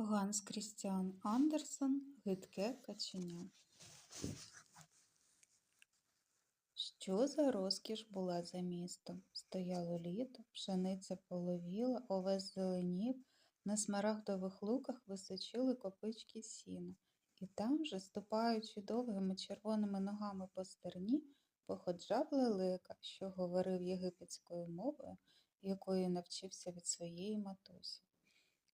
Ганс Крістіан Андерсен Гидке каченя. Що за розкіш була за містом? Стояло літо, пшениця половіла, овес зеленів, на смарагдових луках височили копички сіна, і там же, ступаючи довгими червоними ногами по стерні, походжав лелека, що говорив єгипетською мовою, якої навчився від своєї матусі.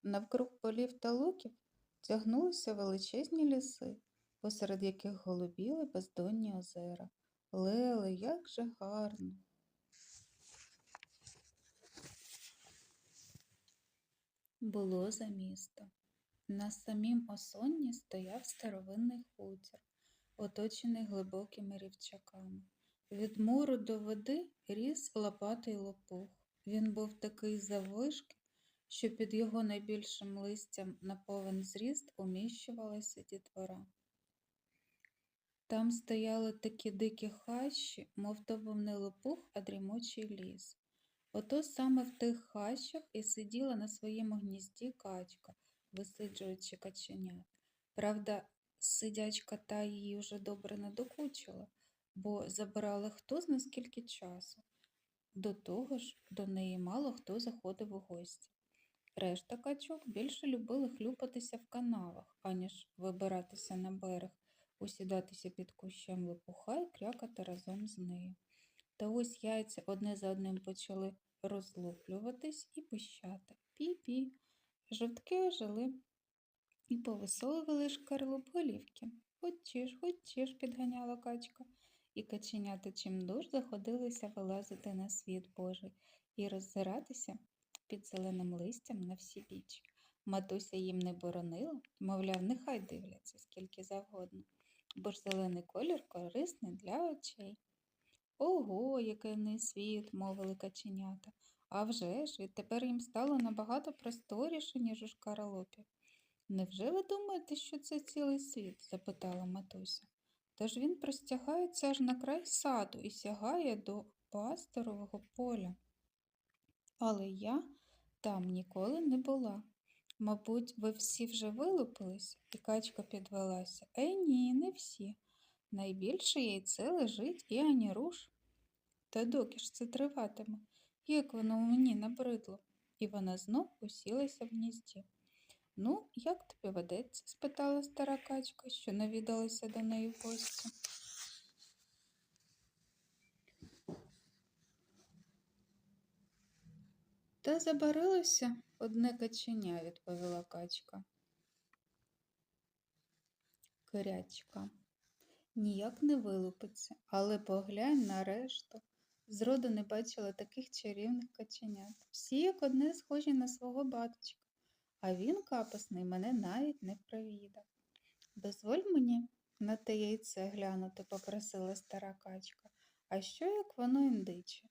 Навкруг полів та луків тягнулися величезні ліси, посеред яких голубіли бездонні озера. Леле, як же гарно. Було за місто. На самім осонні стояв старовинний хутір, оточений глибокими рівчаками. Від муру до води ріс лопатий лопух. Він був такий заввишки, що під його найбільшим листям на повен зріст уміщувалася дітвора. Там стояли такі дикі хащі, мов то був не лопух, а дрімучий ліс. Ото саме в тих хащах і сиділа на своєму гнізді качка, висиджуючи каченят. Правда, сидячка та її вже добре надокучила, бо забирала хто зна скільки часу. До того ж, до неї мало хто заходив у гості. Решта качок більше любили хлюпатися в канавах, аніж вибиратися на берег, усідатися під кущем лопуха і крякати разом з нею. Та ось яйця одне за одним почали розлуплюватись і пищати. Пі-пі. Жовтки ожили і повисовували шкарлуп голівки. Хочеш, хочеш, підганяла качка. І каченята чимдуж заходилися вилазити на світ Божий і роззиратися під зеленим листям на всі біч. Матуся їм не боронила, мовляв, нехай дивляться скільки завгодно, бо ж зелений колір корисний для очей. Ого, який не світ, мовили каченята. А вже ж, відтепер їм стало набагато просторіше, ніж у шкаралопі. Невже ви думаєте, що це цілий світ? запитала матуся. Тож він простягається аж на край саду і сягає до пасторового поля. Але я там ніколи не була. Мабуть, ви всі вже вилупились, і качка підвелася. Е, ні, не всі. Найбільше яйце лежить і ані руш. Та доки ж це триватиме, як воно мені набридло, і вона знов усілася в гнізді. Ну, як тобі ведеться? спитала стара качка, що навідалася до неї в гості. Та забарилося одне каченя, відповіла качка. Кирячка. Ніяк не вилупиться, але поглянь на решту. Зроду не бачила таких чарівних каченят. Всі як одне схожі на свого баточка, а він, капосний, мене навіть не провідав. Дозволь мені на те яйце глянути, попросила стара качка. А що як воно індиче?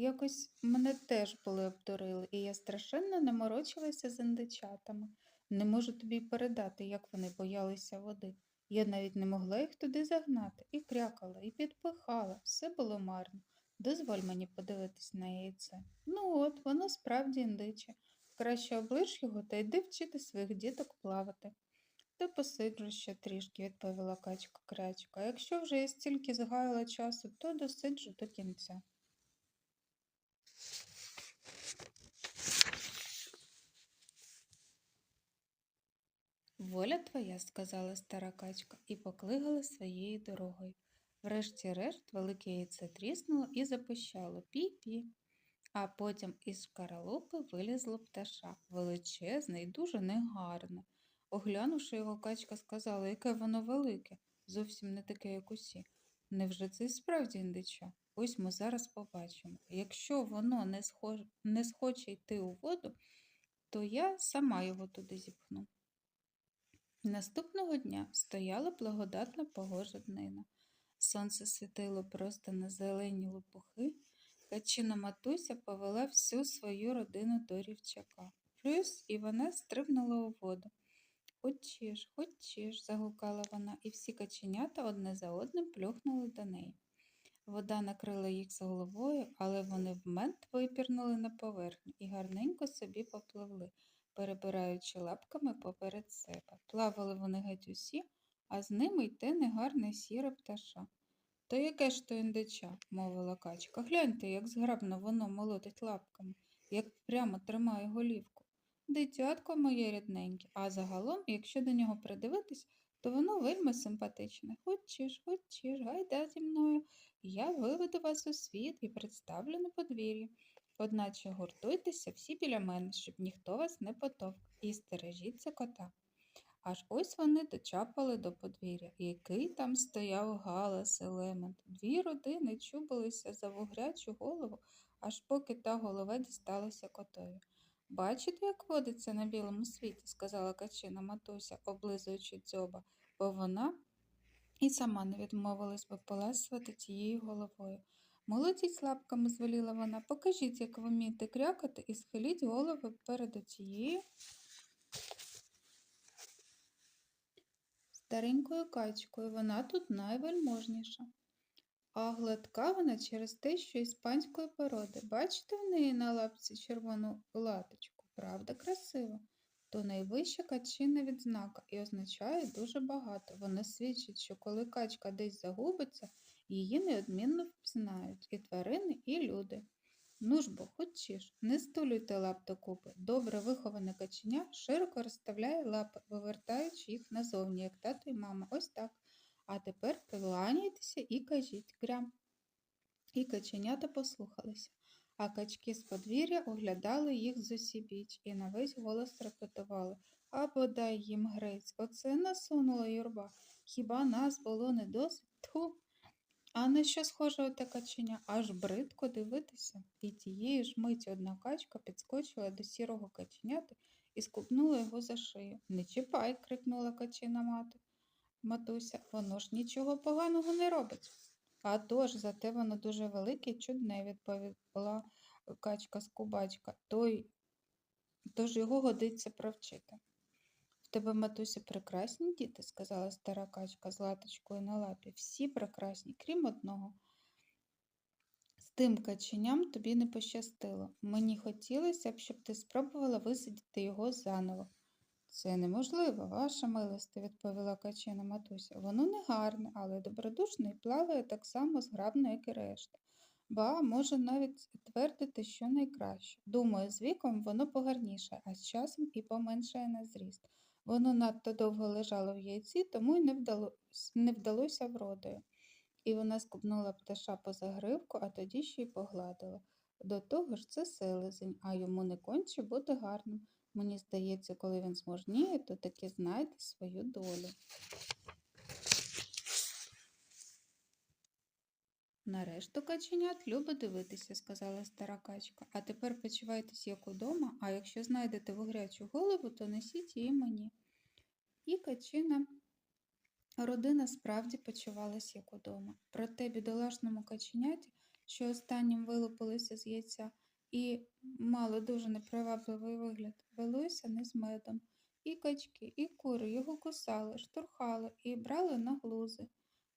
Якось мене теж були обдурили, і я страшенно не морочилася з індичатами. Не можу тобі передати, як вони боялися води. Я навіть не могла їх туди загнати, і крякала, і підпихала, все було марно. Дозволь мені подивитись на яйце. Ну от, воно справді індиче. Краще облиш його та йди вчити своїх діток плавати. Та посиджу ще трішки, відповіла качка крячка. А якщо вже я стільки згаяла часу, то досиджу до кінця. Воля твоя, сказала стара качка, і поклигала своєю дорогою. Врешті-решт велике яйце тріснуло і запищало пі-пі. А потім із шкаралупи вилізло пташа, величезне і дуже негарне. Оглянувши його, качка сказала, яке воно велике, зовсім не таке, як усі. Невже це і справді індича? Ось ми зараз побачимо. Якщо воно не, схож... не схоче йти у воду, то я сама його туди зіпхну. Наступного дня стояла благодатна погожа днина. Сонце світило просто на зелені лопухи. Качина матуся повела всю свою родину до рівчака. Плюс і вона стрибнула у воду. Хочеш, хочеш, загукала вона, і всі каченята одне за одним плюхнули до неї. Вода накрила їх з головою, але вони вмент випірнули на поверхню і гарненько собі попливли, перебираючи лапками поперед себе. Плавали вони геть усі, а з ними й те негарне сіре пташа. То яке ж то індича, мовила качка. Гляньте, як зграбно воно молотить лапками, як прямо тримає голівку. Дитятко моє рідненьке, а загалом, якщо до нього придивитись, то воно вельми симпатичне. Хочеш, хочеш, гайда зі мною. Я виведу вас у світ і представлю на подвір'ї. Одначе гуртуйтеся всі біля мене, щоб ніхто вас не потовк, і стережіться кота. Аж ось вони дочапали до подвір'я, який там стояв галас і лемент. Дві родини чубилися за вугрячу голову, аж поки та голова дісталася котові. Бачите, як водиться на білому світі, сказала качина матуся, облизуючи дзьоба, бо вона і сама не відмовилась би поласувати тією головою. Молодіть лапками, звеліла вона, покажіть, як ви вмієте крякати, і схиліть голови перед тією старенькою качкою. Вона тут найвельможніша. А гладка вона через те, що іспанської породи. Бачите в неї на лапці червону латочку? Правда, красиво? То найвища качина відзнака і означає дуже багато. Вона свідчить, що коли качка десь загубиться, її неодмінно впізнають і тварини, і люди. Ну ж бо, хочеш, не стулюйте лап докупи. Добре виховане каченя широко розставляє лапи, вивертаючи їх назовні, як тато і мама. Ось так. А тепер кланяйтеся і кажіть грям. І каченята послухалися, а качки з подвір'я оглядали їх з усібіч і на весь голос репетували. А бодай їм грець, оце насунула юрба. Хіба нас було не досить? Тьфу! А на що схоже оте каченя? Аж бридко дивитися. І тієї ж миті одна качка підскочила до сірого каченяти і скупнула його за шию. Не чіпай, крикнула качина мати. Матуся, воно ж нічого поганого не робить. А тож, зате воно дуже велике і чудне, відповіла качка скубачка. Той, тож його годиться провчити. В тебе, матусі, прекрасні діти, сказала стара качка з латочкою на лапі. Всі прекрасні, крім одного. З тим каченям тобі не пощастило. Мені хотілося б, щоб ти спробувала висидіти його заново. Це неможливо, ваша милосте, відповіла качина матуся. Воно не гарне, але добродушне і плаває так само зграбно, як і решта. Ба, може навіть твердити, що найкраще. Думаю, з віком воно погарніше, а з часом і поменшає на зріст. Воно надто довго лежало в яйці, тому й не, вдало... не вдалося вродою. І вона скубнула пташа по загривку, а тоді ще й погладила. До того ж це селезень, а йому не конче бути гарним. Мені здається, коли він зможніє, то таки знайде свою долю. Нарешту каченят любить дивитися, сказала стара качка. А тепер почувайтесь як удома, а якщо знайдете вугрячу голову, то несіть її мені. І качина родина справді почувалась як удома. Проте бідолашному каченяті, що останнім вилупилися з яйця, і мало дуже непривабливий вигляд, велося не з медом. І качки, і кури його кусали, штурхали і брали на глузи.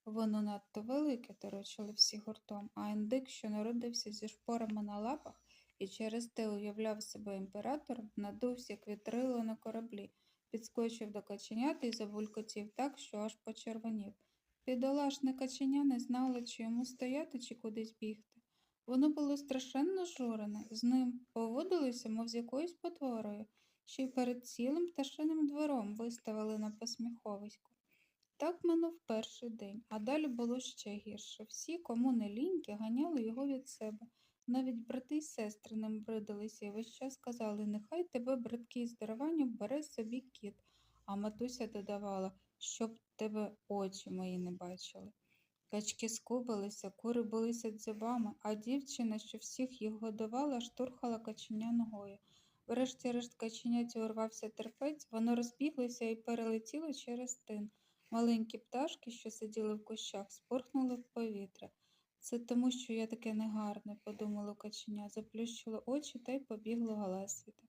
Воно надто велике, торочили всі гуртом, а індик, що народився зі шпорами на лапах і через те уявляв себе імператором, надувся, як вітрило на кораблі, підскочив до каченят і забулькотів так, що аж почервонів. Бідолашне каченя не знало, чи йому стояти, чи кудись бігти. Воно було страшенно журене, з ним поводилися, мов з якоюсь потворою, що й перед цілим пташиним двором виставили на посміховисько. Так минув перший день, а далі було ще гірше. Всі, кому не ліньки, ганяли його від себе. Навіть брати й сестри ним бридилися і весь час казали, нехай тебе, братки, з даруванням бере собі кіт. А матуся додавала, щоб тебе очі мої не бачили. Качки скубилися, кури билися дзьобами, а дівчина, що всіх їх годувала, штурхала каченя ногою. Врешті-решт каченяті урвався терпець, воно розбіглося і перелетіло через тин. Маленькі пташки, що сиділи в кущах, спорхнули в повітря. Це тому, що я таке негарне, подумало каченя, заплющило очі та й побігло галасвіта.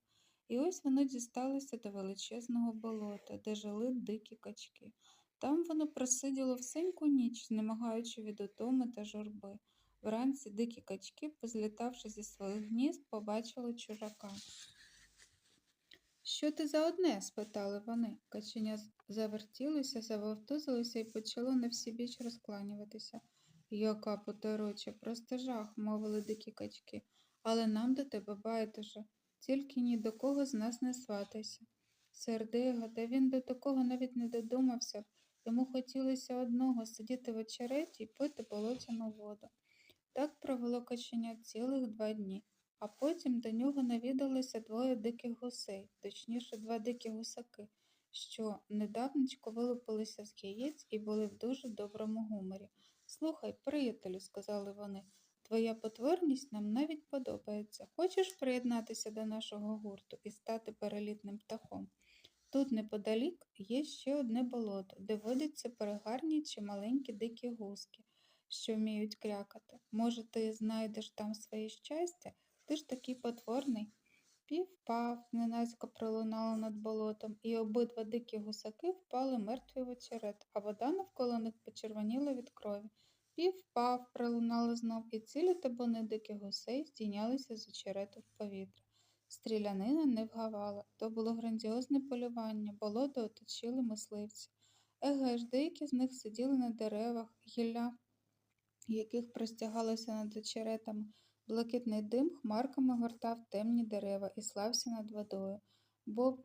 І ось воно дісталося до величезного болота, де жили дикі качки. Там воно просиділо всеньку ніч, знемагаючи від утоми та журби. Вранці дикі качки, позлітавши зі своїх гнізд, побачили чужака. Що ти за одне? спитали вони. Каченя завертілося, завовтузилося і почало на всі біч розкланюватися. Яка потороча, просто жах, мовили дикі качки. Але нам до тебе байдуже, тільки ні до кого з нас не сватайся. Сердига, та він до такого навіть не додумався. Йому хотілося одного сидіти в очереті і пити болотяну воду. Так провело каченя цілих два дні, а потім до нього навідалися двоє диких гусей, точніше, два дикі гусаки, що недавнечко вилупилися з яєць і були в дуже доброму гуморі. Слухай, приятелю, сказали вони, твоя потворність нам навіть подобається. Хочеш приєднатися до нашого гурту і стати перелітним птахом? Тут неподалік є ще одне болото, де водяться перегарні чи маленькі дикі гуски, що вміють крякати. Може, ти знайдеш там своє щастя? Ти ж такий потворний. Пів-пав, ненацько пролунало над болотом, і обидва дикі гусаки впали мертві в очерет, а вода навколо них почервоніла від крові. Пів-пав пролунало знов, і цілі табуни диких гусей здійнялися з очерету в повітря. Стрілянина не вгавала. То було грандіозне полювання, болото оточили мисливці. Еге ж, деякі з них сиділи на деревах, гілля, яких простягалося над очеретами. Блакитний дим хмарками гортав темні дерева і слався над водою. Бо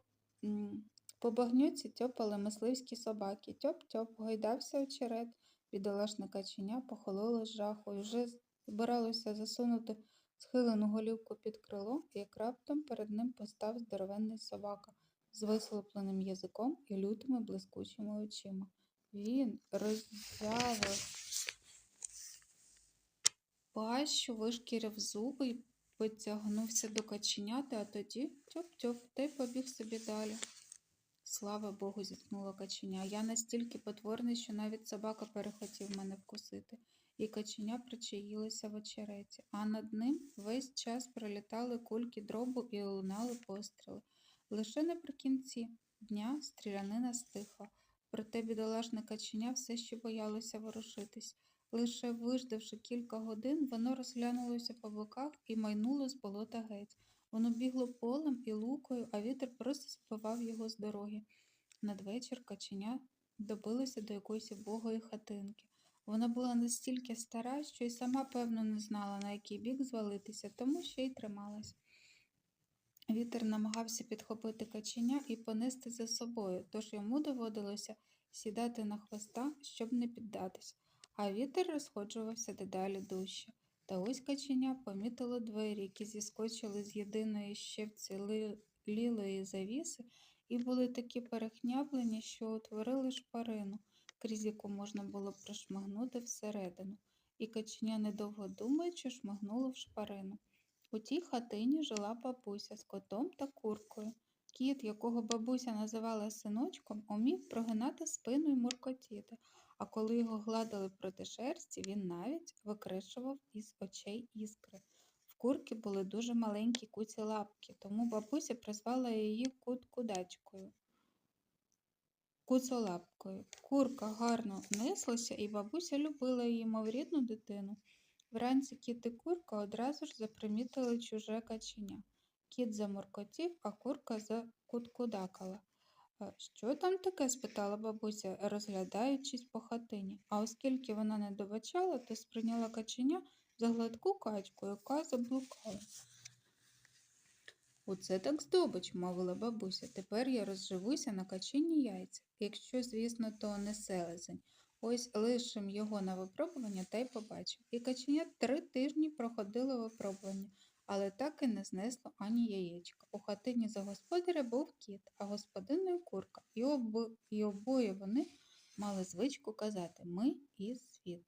по багнюці тьопали мисливські собаки. Тьоп-тьоп, гойдався очерет. Бідолашне каченя похололо з жаху і вже збиралося засунути схилену голівку під крило, як раптом перед ним постав здоровенний собака з вислопленим язиком і лютими блискучими очима. Він роззявив пащу, вишкірив зуби і потягнувся до каченяти, а тоді тьоп-тьоп, та й побіг собі далі. Слава Богу, зітхнуло каченя. Я настільки потворний, що навіть собака перехотів мене вкусити. І каченя причаїлося в очереті, а над ним весь час пролітали кульки дробу і лунали постріли. Лише наприкінці дня стрілянина стихла, проте бідолашне каченя все ще боялося ворушитись. Лише виждавши кілька годин, воно розглянулося по боках і майнуло з болота геть. Воно бігло полем і лукою, а вітер просто збивав його з дороги. Надвечір каченя добилося до якоїсь убогої хатинки. Вона була настільки стара, що й сама, певно, не знала, на який бік звалитися, тому ще й трималась. Вітер намагався підхопити каченя і понести за собою, тож йому доводилося сідати на хвоста, щоб не піддатись, а вітер розходжувався дедалі дужче. Та ось каченя помітило двері, які зіскочили з єдиної щевці ли- лілої завіси і були такі перехняблені, що утворили шпарину, крізь яку можна було прошмагнути всередину. І каченя, недовго думаючи, шмагнуло в шпарину. У тій хатині жила бабуся з котом та куркою. Кіт, якого бабуся називала синочком, умів прогинати спину й муркотіти, а коли його гладили проти шерсті, він навіть викришував із очей іскри. В курки були дуже маленькі куці лапки, тому бабуся призвала її кут-кудачкою. Куцолапкою. Курка гарно неслася, і бабуся любила її, мов рідну дитину. Вранці кіт і курка одразу ж запримітили чуже каченя. Кіт замуркотів, а курка закуткудакала. «Е, Що там таке? спитала бабуся, розглядаючись по хатині. А оскільки вона не добачала, то сприйняла каченя за гладку качку, яка заблукала. Оце так здобич, мовила бабуся. Тепер я розживуся на качині яйця. Якщо, звісно, то не селезень. Ось лишим його на випробування та й побачив. І каченя три тижні проходило випробування, але так і не знесло ані яєчка. У хатині за господаря був кіт, а господиною курка, і, об... і обоє вони мали звичку казати Ми і світ.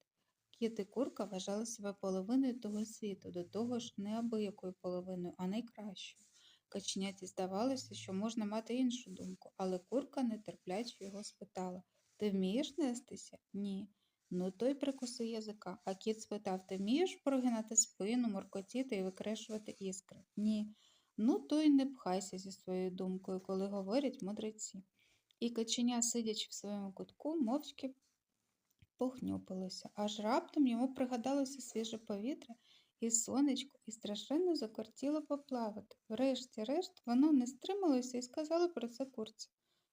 Кіт і курка вважали себе половиною того світу, до того ж не абиякою половиною, а найкращою. Каченяті здавалося, що можна мати іншу думку, але курка нетерпляче його спитала Ти вмієш нестися? Ні. Ну, той прикуси язика. А кіт спитав Ти вмієш прогинати спину, моркотіти і викрешувати іскри? Ні. Ну, то й не пхайся зі своєю думкою, коли говорять мудреці. І каченя, сидячи в своєму кутку, мовчки похнюпилося. Аж раптом йому пригадалося свіже повітря і сонечко, і страшенно закортіло поплавати. Врешті-решт воно не стрималося і сказало про це курці.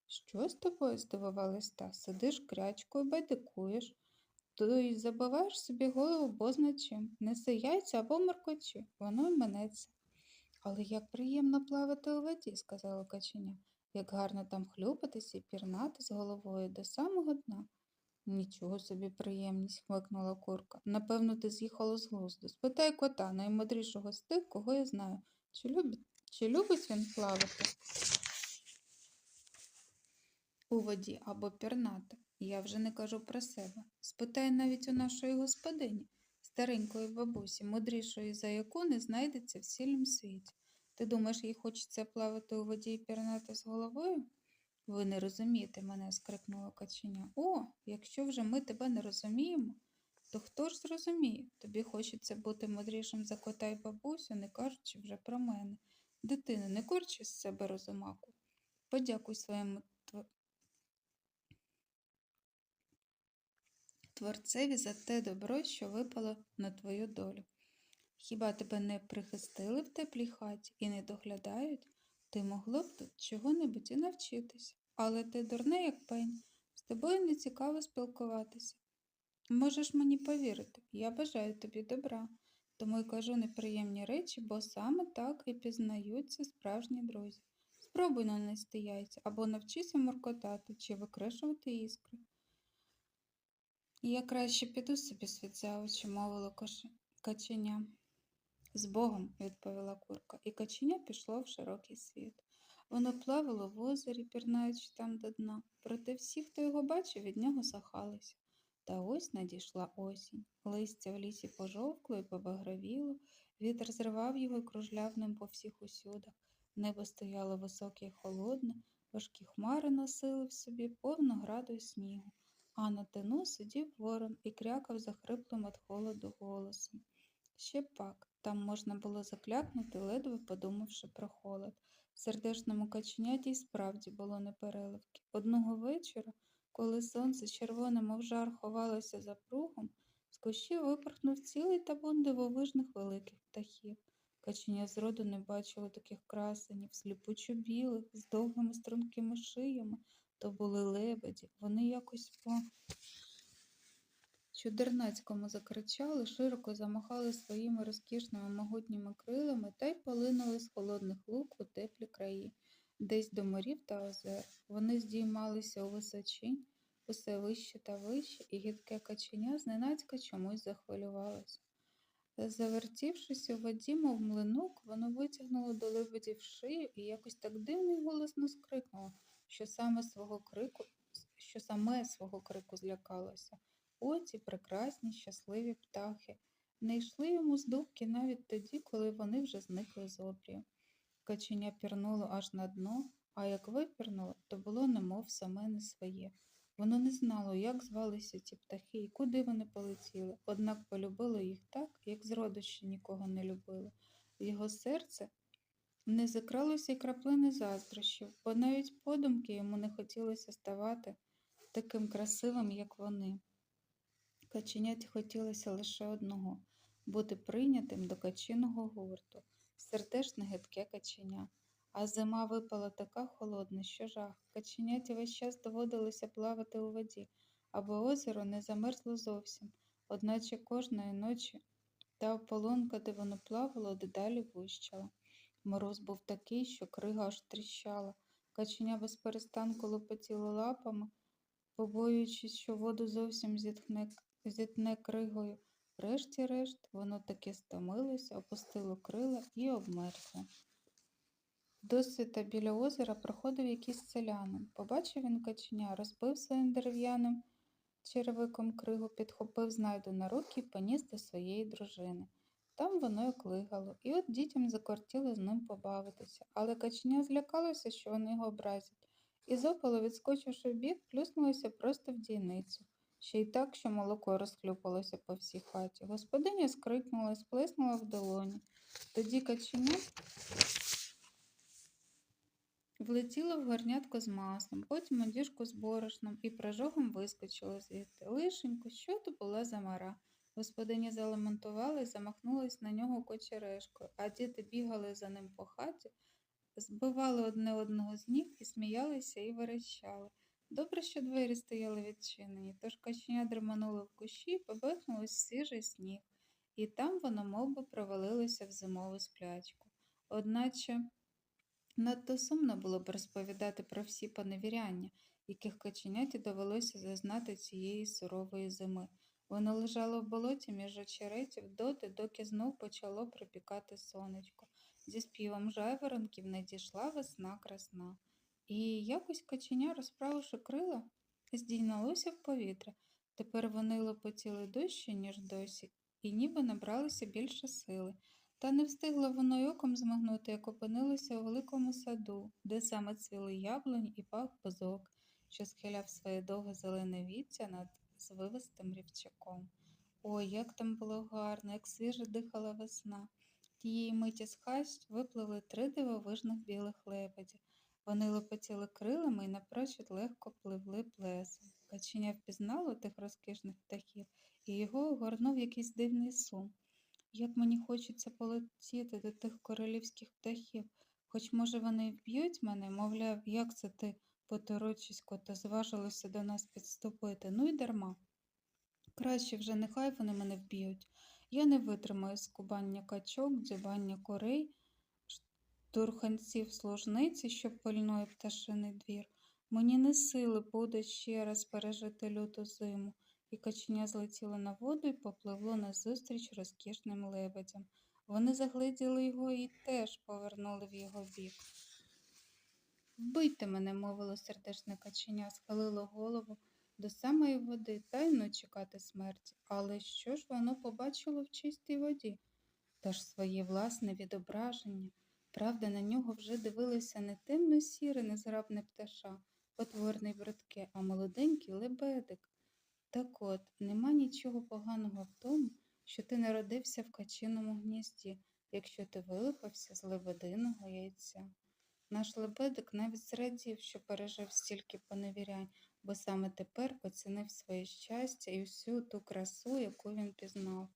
Що з тобою? здивувалась та. Сидиш крячкою, байдикуєш, то й забиваєш собі голову бозна чим. Неси яйця або моркочі, воно й минеться. Але як приємно плавати у воді, сказала каченя, як гарно там хлюпатися і пірнати з головою до самого дна. Нічого собі приємність, хмикнула курка. Напевно, ти з'їхала з глузду. Спитай кота, наймудрішого з тих, кого я знаю. Чи любить, чи любить він плавати? У воді або пірнати. Я вже не кажу про себе. Спитай навіть у нашої господині, старенької бабусі, мудрішої за яку не знайдеться в цілім світі. Ти думаєш, їй хочеться плавати у воді і пірнати з головою? Ви не розумієте мене, скрикнула каченя. О, якщо вже ми тебе не розуміємо, то хто ж зрозуміє? Тобі хочеться бути мудрішим за кота й бабусю, не кажучи вже про мене. Дитино, не корчи з себе розумаку. Подякуй своєму Творцеві за те добро, що випало на твою долю. Хіба тебе не прихистили в теплій хаті і не доглядають? Ти могло б тут чого-небудь і навчитися, але ти дурне, як пень, з тобою не цікаво спілкуватися. Можеш мені повірити, я бажаю тобі добра, тому й кажу неприємні речі, бо саме так і пізнаються справжні друзі. Спробуй нанести яйця або навчися моркотати чи викрешувати іскри. Я краще піду собі світ очі, мовило каченя. З Богом, відповіла курка, і каченя пішло в широкий світ. Воно плавало в озері, пірнаючи там до дна, проте всі, хто його бачив, від нього сахалися. Та ось надійшла осінь. Листя в лісі пожовкло і побагровіло, вітер зривав його і кружляв ним по всіх усюдах. Небо стояло високе й холодне, важкі хмари носили в собі повну граду й снігу, а на тину сидів ворон і крякав захриплим від холоду голосом. Ще пак, там можна було заклякнути, ледве подумавши про холод. Сердешному каченяті й справді було непереливки. Одного вечора, коли сонце червоне, мов жар, ховалося за пругом, з кущів випорхнув цілий табун дивовижних великих птахів. Каченя зроду не бачило таких красенів, сліпучо білих, з довгими стрункими шиями. То були лебеді. Вони якось по чудернацькому закричали, широко замахали своїми розкішними могутніми крилами та й полинули з холодних лук у теплі краї, десь до морів та озер. Вони здіймалися у височинь, усе вище та вище, і гідке каченя зненацька чомусь захвилювалося. Завертівшись у воді, мов млинок, воно витягнуло до лебедів шию і якось так дивно й голосно скрикнуло, що саме свого крику, що саме свого крику злякалося. Оці прекрасні, щасливі птахи не йшли йому з дубки навіть тоді, коли вони вже зникли з обрію. Каченя пірнуло аж на дно, а як випірнуло, то було немов саме не своє. Воно не знало, як звалися ці птахи і куди вони полетіли, однак полюбило їх так, як зроду ще нікого не любило. Його серце не закралося й краплини заздрощів, бо навіть подумки йому не хотілося ставати таким красивим, як вони. Каченять хотілося лише одного бути прийнятим до качиного гурту, сердешне гидке каченя. А зима випала така холодна, що жах. Каченяті весь час доводилося плавати у воді, аби озеро не замерзло зовсім, одначе кожної ночі та ополонка, де воно плавало, дедалі вищала. Мороз був такий, що крига аж тріщала. Каченя без перестанку лопотіло лапами, побоюючись, що воду зовсім зітхне, зітне кригою. Врешті-решт, воно таки стомилося, опустило крила і обмерзло. Досвіта біля озера проходив якийсь селянин. Побачив він каченя, розбив своїм дерев'яним черевиком кригу, підхопив знайду на руки і поніс до своєї дружини. Там воно й клигало, і от дітям закортіло з ним побавитися, але каченя злякалося, що вони його образять, і зопало, відскочивши вбік, плюснулося просто в дійницю. Ще й так, що молоко розхлюпалося по всій хаті. Господиня скрикнула і сплеснула в долоні. Тоді каченя влетіло в горнятко з маслом, потім у діжку з борошном і прожогом вискочило звідти. Лишенько, що то була за мара. Господиня залементувала і замахнулась на нього кочерешкою, а діти бігали за ним по хаті, збивали одне одного з ніг і сміялися і верещали. Добре, що двері стояли відчинені, тож каченя дремануло в кущі і побехнулось в свіжий сніг, і там воно мов би, провалилося в зимову сплячку. Одначе надто сумно було б розповідати про всі поневіряння, яких каченяті довелося зазнати цієї сурової зими. Воно лежало в болоті між очеретів доти, доки знов почало припікати сонечко. Зі співом жайворонків надійшла весна красна. І якось каченя, розправивши крила, здійнялося в повітря. Тепер вони лопотіли дужче, ніж досі, і ніби набралися більше сили. Та не встигла воно й оком змигнути, як опинилося у великому саду, де саме цвіли яблунь і пах бузок, що схиляв своє довге зелене віття над звивистим рівчаком. Ой, як там було гарно, як свіже дихала весна. Тієї миті з хасть випливли три дивовижних білих лебеді. Вони лопотіли крилами і напрочуд легко пливли плесом. Каченя впізнало тих розкішних птахів, і його огорнув якийсь дивний сум. Як мені хочеться полетіти до тих королівських птахів, хоч, може, вони вб'ють мене, мовляв, як це ти, поторочисько, та зважилося до нас підступити, ну й дарма. Краще вже нехай вони мене вб'ють. Я не витримаю скубання качок, дзюбання курей, штурханців служниці, що пильнує пташиний двір. Мені не сили буде ще раз пережити люту зиму, і каченя злетіло на воду і попливло назустріч розкішним лебедям. Вони загледіли його і теж повернули в його бік. Вбийте мене, мовило сердечне каченя, схилило голову до самої води та й ну чекати смерті. Але що ж воно побачило в чистій воді? Та ж своє власне відображення. Правда, на нього вже дивилося не темно сіре, незграбне пташа, потворне й а молоденький лебедик. Так от, нема нічого поганого в тому, що ти народився в качиному гнізді, якщо ти вилупався з лебединого яйця. Наш лебедик навіть зрадів, що пережив стільки поневірянь, бо саме тепер оцінив своє щастя і всю ту красу, яку він пізнав.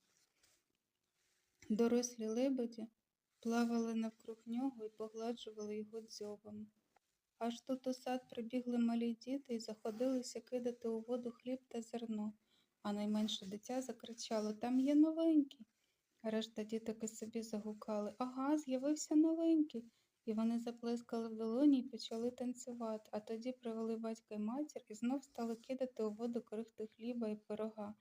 Дорослі лебеді плавали навкруг нього і погладжували його дзьобами. Аж тут у сад прибігли малі діти і заходилися кидати у воду хліб та зерно, а найменше дитя закричало Там є новенький. Решта діток і собі загукали Ага, з'явився новенький. І вони заплескали в долоні і почали танцювати, а тоді привели батька й матір і знов стали кидати у воду крихти хліба і пирога.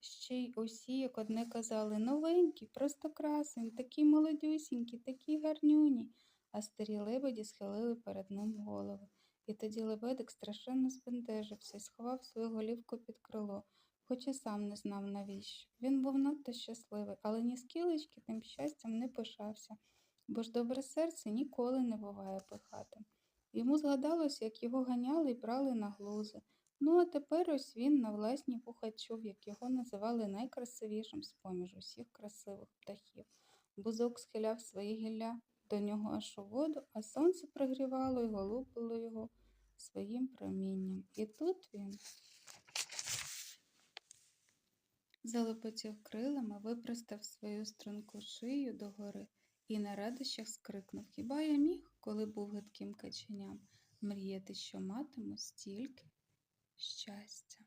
Ще й усі, як одне казали, новенький, просто красень, такий молодюсінький, такий гарнюній. А старі лебеді схилили перед ним голови. І тоді лебедик страшенно збентежився і сховав свою голівку під крило, хоч і сам не знав навіщо. Він був надто щасливий, але ні скілечки тим щастям не пишався, бо ж добре серце ніколи не буває пихатим. Йому згадалось, як його ганяли і брали на глузи. Ну, а тепер ось він на власні вуха чув, як його називали найкрасивішим з поміж усіх красивих птахів. Бузок схиляв свої гілля до нього аж у воду, а сонце прогрівало і голубило його своїм промінням. І тут він залопотів крилами, випростав свою струнку шию догори і на радощах скрикнув Хіба я міг, коли був гидким каченям, мріяти, що матиму стільки щастя.